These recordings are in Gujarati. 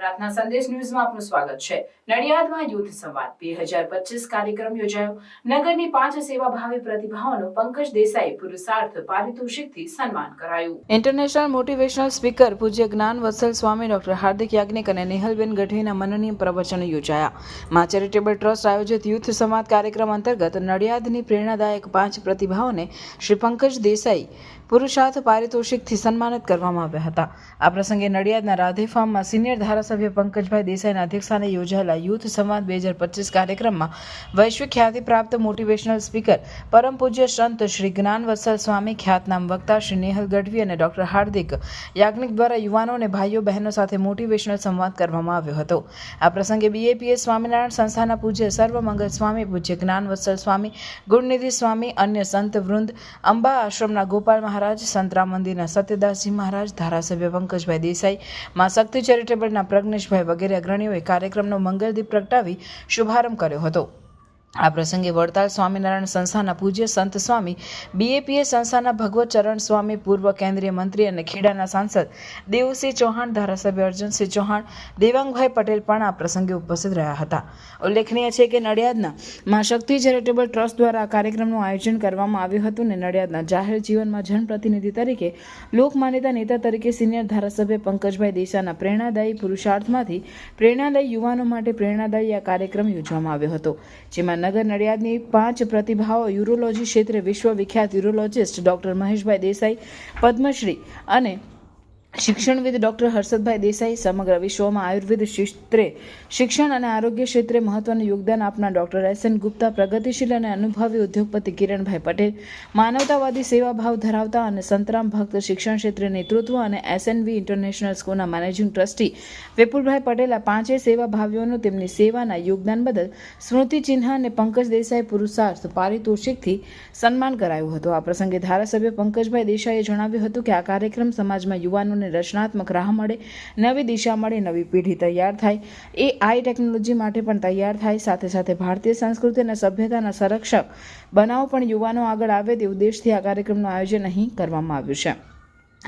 પ્રાર્થના સંદેશ ન્યૂઝમાં આપનું સ્વાગત છે. નડિયાદમાં યુથ સંવાદ. બે હજાર પચીસ કાર્યક્રમ યોજાયો. નગરની પાંચ સેવાભાવી પ્રતિભાઓનો પંકજ દેસાઈ પુરુષાર્થ, પારિતોષિકથી સન્માન કરાયું. ઇન્ટરનેશનલ મોટિવેશનલ સ્પીકર પૂજ્ય જ્ઞાન વત્સલ સ્વામી, ડોક્ટર હાર્દિક યાજ્ઞિક અને નેહલબેન ગઢવીના મનનીય પ્રવચનો યોજાયા. માં ચેરિટેબલ ટ્રસ્ટ આયોજિત યુથ સંવાદ કાર્યક્રમ અંતર્ગત નડિયાદની પ્રેરણાદાયક પાંચ પ્રતિભાઓને શ્રી પંકજ દેસાઈ પુરુષાર્થ પારિતોષિકથી સન્માનિત કરવામાં આવ્યા હતા. આ પ્રસંગે નડિયાદના રાધે ફાર્મમાં સિનિયર ધારાસભ્ય પંકજભાઈ દેસાઈના અધ્યક્ષસ્થાને યોજાયેલા યુથ સંવાદ બે હજાર પચીસ કાર્યક્રમમાં વૈશ્વિક ખ્યાતિ પ્રાપ્ત મોટિવેશનલ સ્પીકર, પરમ પૂજ્ય સંત શ્રી જ્ઞાનવત્સલ સ્વામી, ખ્યાતનામ વક્તા શ્રી નેહલ ગઢવી અને ડોક્ટર હાર્દિક યાજ્ઞિક દ્વારા યુવાનો અને ભાઈઓ બહેનો સાથે મોટિવેશનલ સંવાદ કરવામાં આવ્યો હતો. આ પ્રસંગે બીએપીએસ સ્વામિનારાયણ સંસ્થાના પૂજ્ય સર્વમંગલ સ્વામી, પૂજ્ય જ્ઞાનવત્સલ સ્વામી, ગુણનિધિ સ્વામી, અન્ય સંત વૃંદ અંબા આશ્રમના ગોપાલ મહારાજ સંતરામ મંદિરના સત્યદાસજી મહારાજ, ધારાસભ્ય પંકજભાઈ દેસાઈ, મા શક્તિ ચેરિટેબલના પ્રજ્ઞેશભાઈ વગેરે અગ્રણીઓએ કાર્યક્રમનો મંગલદીપ પ્રગટાવી શુભારંભ કર્યો હતો. આ પ્રસંગે વડતાલ સ્વામિનારાયણ સંસ્થાના પૂજ્ય સંત સ્વામી બીએપીએ સંસ્થાના ભગવત ચરણ સ્વામી, પૂર્વ કેન્દ્રીય મંત્રી અને ખેડાના સાંસદ દેવુસિંહ ચૌહાણ, ધારાસભ્ય અર્જુનસિંહ ચૌહાણ, દેવાંગભાઈ પટેલ પણ આ પ્રસંગે ઉપસ્થિત રહ્યા હતા. ઉલ્લેખનીય છે કે નડિયાદના મા શક્તિ ચેરિટેબલ ટ્રસ્ટ દ્વારા આ કાર્યક્રમનું આયોજન કરવામાં આવ્યું હતું અને નડિયાદના જાહેર જીવનમાં જનપ્રતિનિધિ તરીકે, લોકમાન્યતા નેતા તરીકે સિનિયર ધારાસભ્ય પંકજભાઈ દેસાના પ્રેરણાદાયી પુરુષાર્થમાંથી પ્રેરણાદાયી યુવાનો માટે પ્રેરણાદાયી આ કાર્યક્રમ યોજવામાં આવ્યો હતો, જેમાં નગર નડિયાદની પાંચ પ્રતિભાઓ યુરોલોજી ક્ષેત્રે વિશ્વવિખ્યાત યુરોલોજિસ્ટ ડૉક્ટર મહેશભાઈ દેસાઈ પદ્મશ્રી અને શિક્ષણવિદ ડૉક્ટર હર્ષદભાઈ દેસાઈ સમગ્ર વિશ્વમાં આયુર્વેદ ક્ષેત્રે શિક્ષણ અને આરોગ્ય ક્ષેત્રે મહત્વનું યોગદાન આપનાર ડોક્ટર એસ એન ગુપ્તા, પ્રગતિશીલ અને અનુભવી ઉદ્યોગપતિ કિરણભાઈ પટેલ, માનવતાવાદી સેવાભાવ ધરાવતા અને સંતરામ ભક્ત શિક્ષણ ક્ષેત્રે નેતૃત્વ અને એસએનવી ઇન્ટરનેશનલ સ્કૂલના મેનેજિંગ ટ્રસ્ટી વિપુલભાઈ પટેલ આ પાંચેય સેવાભાવીઓનું તેમની સેવાના યોગદાન બદલ સ્મૃતિ ચિહ્ન અને પંકજ દેસાઈ પુરુષાર્થ પારિતોષિકથી સન્માન કરાયું હતું. આ પ્રસંગે ધારાસભ્ય પંકજભાઈ દેસાઈએ જણાવ્યું હતું કે આ કાર્યક્રમ સમાજમાં યુવાનોને રચનાત્મક રાહ મળે, નવી દિશા મળે, નવી પેઢી તૈયાર થાય. એ આઈ ટેકનોલોજી માટે પણ તૈયાર થાય. સાથે સાથે ભારતીય સંસ્કૃતિ અને સભ્યતાના સંરક્ષક બનાવો પણ યુવાનો આગળ આવે તે ઉદ્દેશથી આ કાર્યક્રમનું આયોજન અહીં કરવામાં આવ્યું છે.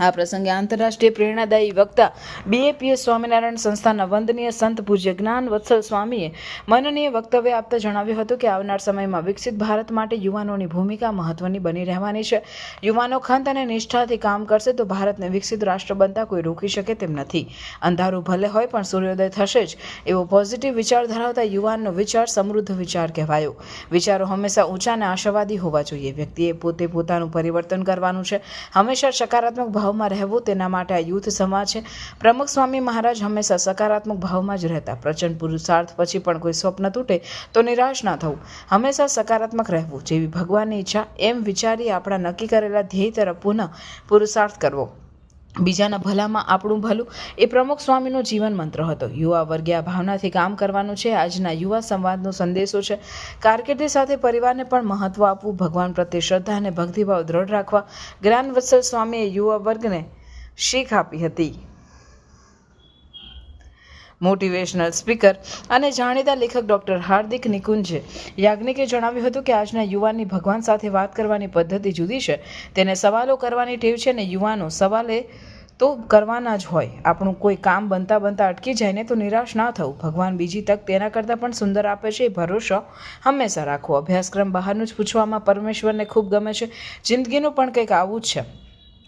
આ પ્રસંગે આંતરરાષ્ટ્રીય પ્રેરણાદાયી વક્તા બીએપીએસ સ્વામિનારાયણ સંસ્થાના વંદનીય સંત પૂજ્ય જ્ઞાન વત્સલ સ્વામીએ મનનીય વક્તવ્ય આપતા જણાવ્યું હતું કે આવનાર સમયમાં વિકસિત ભારત માટે યુવાનોની ભૂમિકા મહત્વની બની રહેવાની છે. યુવાનો ખંત અને નિષ્ઠાથી કામ કરશે તો ભારતને વિકસિત રાષ્ટ્ર બનતા કોઈ રોકી શકે તેમ નથી. અંધારું ભલે હોય પણ સૂર્યોદય થશે જ. એવો પોઝિટિવ વિચાર ધરાવતા યુવાનનો વિચાર સમૃદ્ધ વિચાર કહેવાયો. વિચારો હંમેશા ઊંચા અને આશાવાદી હોવા જોઈએ. વ્યક્તિએ પોતે પોતાનું પરિવર્તન કરવાનું છે. હંમેશા સકારાત્મક ભાવમાં રહેવું તેના માટે આ યુથ સમાજ છે. પ્રમુખ સ્વામી મહારાજ હંમેશા સકારાત્મક ભાવમાં જ રહેતા. પ્રચંડ પુરુષાર્થ પછી પણ કોઈ સ્વપ્ન તૂટે તો નિરાશ ના થવું. હંમેશા સકારાત્મક રહેવું જેવી ભગવાનની ઈચ્છા એમ વિચારી આપણા નક્કી કરેલા ધ્યેય તરફ પુનઃ પુરુષાર્થ કરવો. બીજાના ભલામાં આપણું ભલું. એ પ્રમુખ સ્વામીનો જીવન મંત્ર હતો. યુવા વર્ગે આ ભાવનાથી કામ કરવાનું છે. આજના યુવા સંવાદનો સંદેશો છે. કારકિર્દી સાથે પરિવારને પણ મહત્વ આપવું, ભગવાન પ્રત્યે શ્રદ્ધા અને ભક્તિભાવ દ્રઢ રાખવા જ્ઞાન વત્સલ સ્વામીએ યુવા વર્ગને શીખ આપી હતી. મોટિવેશનલ સ્પીકર અને જાણીતા લેખક ડોક્ટર હાર્દિક નિકુંજે યાજ્ઞિકે જણાવ્યું હતું કે આજના યુવાનની ભગવાન સાથે વાત કરવાની પદ્ધતિ જુદી છે. તેને સવાલો કરવાની ટેવ છે ને યુવાનો સવાલે તો કરવાના જ હોય. આપણું કોઈ કામ બનતા બનતા અટકી જાય ને તો નિરાશ ના થવું. ભગવાન બીજી તક તેના કરતાં પણ સુંદર આપે છે. એ ભરોસો હંમેશા રાખવો. અભ્યાસક્રમ બહારનું જ પૂછવામાં પરમેશ્વરને ખૂબ ગમે છે. જિંદગીનું પણ કંઈક આવું જ છે.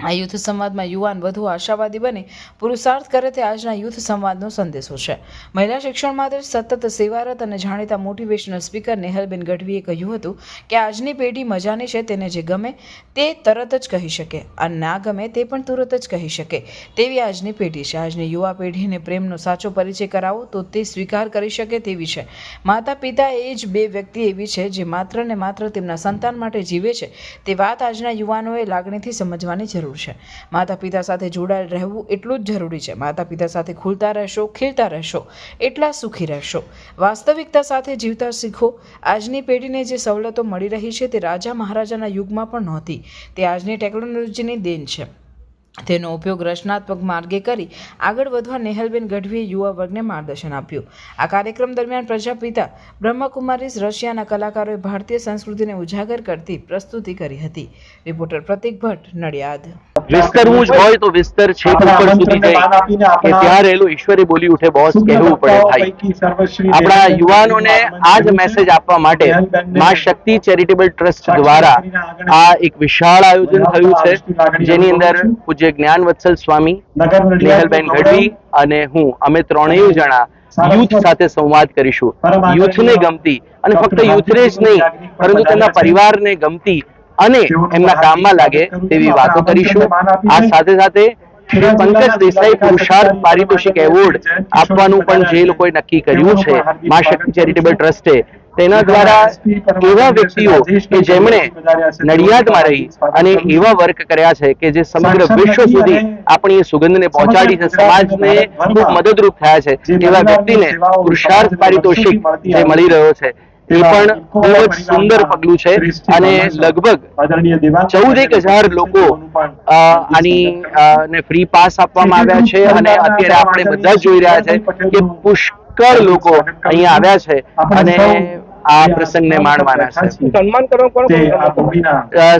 આ યુથ સંવાદમાં યુવાન વધુ આશાવાદી બને પુરુષાર્થ કરે તે આજના યુથ સંવાદનો સંદેશો છે. મહિલા શિક્ષણ માટે સતત સેવારત અને જાણીતા મોટિવેશનલ સ્પીકર નેહલબેન ગઢવીએ કહ્યું હતું કે આજની પેઢી મજાની છે, તેને જે ગમે તે તરત જ કહી શકે અને ના ગમે તે પણ તુરત જ કહી શકે. તેવી આજની પેઢી છે. આજની યુવા પેઢીને પ્રેમનો સાચો પરિચય કરાવો તો તે સ્વીકાર કરી શકે તેવી છે. માતા પિતા એ જ બે વ્યક્તિ એવી છે જે માત્ર ને માત્ર તેમના સંતાન માટે જીવે છે. તે વાત આજના યુવાનોએ લાગણીથી સમજવાની જરૂર જરૂર છે. માતા પિતા સાથે જોડાયેલ રહેવું એટલું જ જરૂરી છે. માતા પિતા સાથે ખુલતા રહેશો, ખીલતા રહેશો, એટલા સુખી રહેશો. વાસ્તવિકતા સાથે જીવતા શીખો. આજની પેઢીને જે સવલતો મળી રહી છે તે રાજા મહારાજાના યુગમાં પણ નહોતી. તે આજની ટેકનોલોજીની દેન છે. તેનો ઉપયોગ રચનાત્મક માર્ગે કરી આગળ વધવા નેહલબેન ગઢવીએ યુવા વર્ગને માર્ગદર્શન આપ્યું. આ કાર્યક્રમ દરમિયાન પ્રજાપિતા બ્રહ્મકુમારીઝ રશિયાના કલાકારોએ ભારતીય સંસ્કૃતિને ઉજાગર કરતી પ્રસ્તુતિ કરી હતી. રિપોર્ટર પ્રતિક ભટ્ટ નડિયાદ. વિસ્તરવું જ હોય તો વિસ્તર છે ઉપર સુધી જાય કે ત્યાં રહેલું ઈશ્વરે બોલી ઉઠે બોસ કહેવું પડે ભાઈ આપણા યુવાનોને આ જ મેસેજ આપવા માટે મા શક્તિ ચેરિટેબલ ટ્રસ્ટ દ્વારા આ એક વિશાળ આયોજન થયું છે જેની અંદર પૂજ્ય જ્ઞાન વત્સલ સ્વામી નેહલબેન ગઢવી અને હું અમે ત્રણેય જણા યુથ સાથે સંવાદ કરીશું. યુથને ગમતી અને ફક્ત યુથને જ નહીં પરંતુ તેમના પરિવારને ગમતી અને એમના કામમાં લાગે તેવી વાતો કરીશું. આ સાથે સાથે શ્રી પંકજ દેસાઈ પુરુષાર્થ પારિતોષિક એવોર્ડ આપવાનું પણ જે લોકોએ નક્કી કર્યું છે. મા શક્તિ ચેરિટેબલ ટ્રસ્ટે તેના દ્વારા એવા વ્યક્તિઓ કે જેમણે નડિયાદમાં રહી અને એવા વર્ક કર્યા છે કે જે સમગ્ર વિશ્વ સુધી આપણી સુગંધને પહોંચાડી છે. સમાજને ખૂબ મદદરૂપ થયા છે. એવા વ્યક્તિને પુરુષાર્થ પારિતોષિક જે મળી રહ્યો છે. એ પણ ખૂબ જ સુંદર પગલું છે અને લગભગ ચૌદ એક હજાર લોકો આની ને ફ્રી પાસ આપવામાં આવ્યા છે અને અત્યારે આપણે બધા જોઈ રહ્યા છે કે પુષ્કળ લોકો અહીંયા આવ્યા છે અને આ પ્રસંગને માણવાના છે.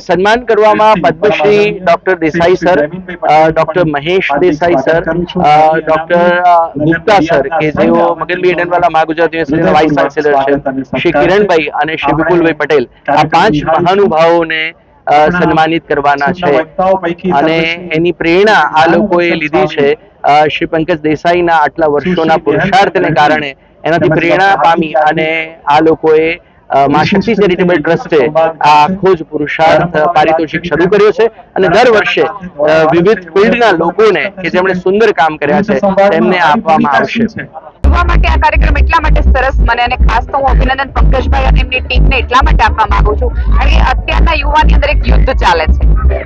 સન્માન કરવામાં Padmashri doctor Desai sir doctor Mahesh Desai sir doctor Gupta sir કે જેઓ મગનબી એડનવાલા મહા ગુજરાત યુનિવર્સિટીના વાઇસ ચાન્સેલર છે. શ્રી કિરણભાઈ અને શ્રી વિપુલભાઈ પટેલ આ પાંચ મહાનુભાવોને સન્માનિત કરવાના છે. અને એની પ્રેરણા આ લોકોએ લીધી છે. શ્રી પંકજ દેસાઈના આટલા વર્ષોના પુરુષાર્થને કારણે એનાથી પ્રેરણા પામી અને આ લોકોએ મા શક્તિ ચેરિટેબલ ટ્રસ્ટે આ આખો જ પુરુષાર્થ પારિતોષિક શરૂ કર્યો છે અને દર વર્ષે વિવિધ ફિલ્ડના લોકોને કે જેમણે સુંદર કામ કર્યા છે તેમને આપવામાં આવશે? જોવા માટે આ કાર્યક્રમ એટલા માટે સરસ મને અને ખાસ તો હું અભિનંદન પંકજભાઈ અને એમની ટીમને એટલા માટે આપવા માંગુ છું. કારણ કે અત્યારના યુવાની અંદર એક યુદ્ધ ચાલે છે.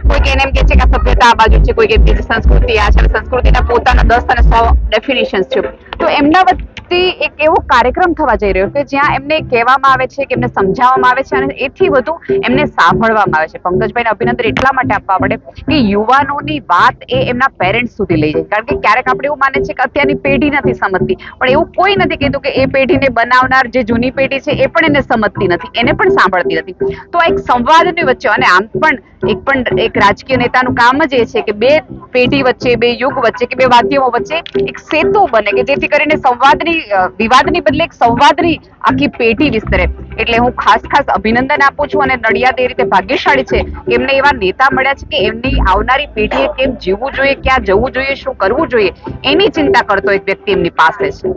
કોઈક એને એમ કે છે કે આ સભ્યતા આ બાજુ છે કોઈ કે છે સંસ્કૃતિ આ છે. સંસ્કૃતિના પોતાના દસ અને સો ડેફિનેશન્સ છે. તો એમના વચ્ચે એક એવો કાર્યક્રમ થવા જઈ રહ્યો કે જ્યાં એમને કહેવામાં આવે છે કે એમને સમજાવવામાં આવે છે અને એથી વધુ એમને સાંભળવામાં આવે છે. પંકજભાઈને અભિનંદન એટલા માટે આપવા પડે કે યુવાનોની વાત એ એમના પેરેન્ટ્સ સુધી લઈ જાય. કારણ કે ક્યારેક આપણે એવું માને છે કે અત્યારની પેઢી નથી સમજતી. પણ એવું કોઈ નથી કહેતું કે એ પેઢીને બનાવનાર જે જૂની પેઢી છે એ પણ એને સમજતી નથી. એને પણ સાંભળતી નથી. તો આ એક સંવાદની વચ્ચે અને આમ પણ એક પણ એક રાજકીય નેતાનું કામ જ એ છે કે બે પેઢી વચ્ચે, બે યુગ વચ્ચે કે બે માધ્યમો વચ્ચે એક સેતુ બને કે જેથી કરીને સંવાદની અ, વિવાદની બદલે એક સંવાદની આખી પેઢી વિસ્તરે. એટલે હું ખાસ ખાસ અભિનંદન આપું છું અને નડિયાદ એ રીતે ભાગ્યશાળી છે કે એમને એવા નેતા મળ્યા છે કે એમની આવનારી પેઢીએ કેમ જીવવું જોઈએ ક્યાં જવું જોઈએ શું કરવું જોઈએ એની ચિંતા કરતો એક વ્યક્તિ એમની પાસે છે.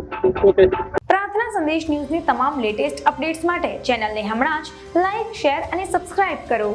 પ્રાર્થના સંદેશ ન્યૂઝની તમામ લેટેસ્ટ અપડેટ્સ માટે ચેનલને હમણાં જ લાઈક શેર અને સબસ્ક્રાઇબ કરો.